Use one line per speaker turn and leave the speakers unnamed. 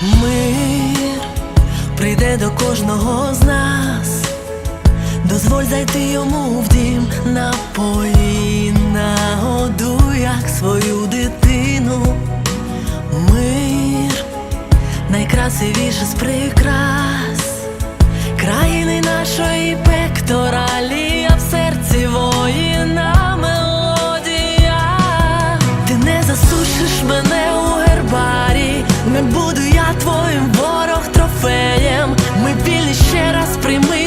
Мир прийде до кожного з нас, дозволь зайти йому в дім на полі, як свою дитину. Мир найкрасивіше з прикрас, країни нашої пекторалія в серці воїна мелодія, ти не засушиш мене. прийми.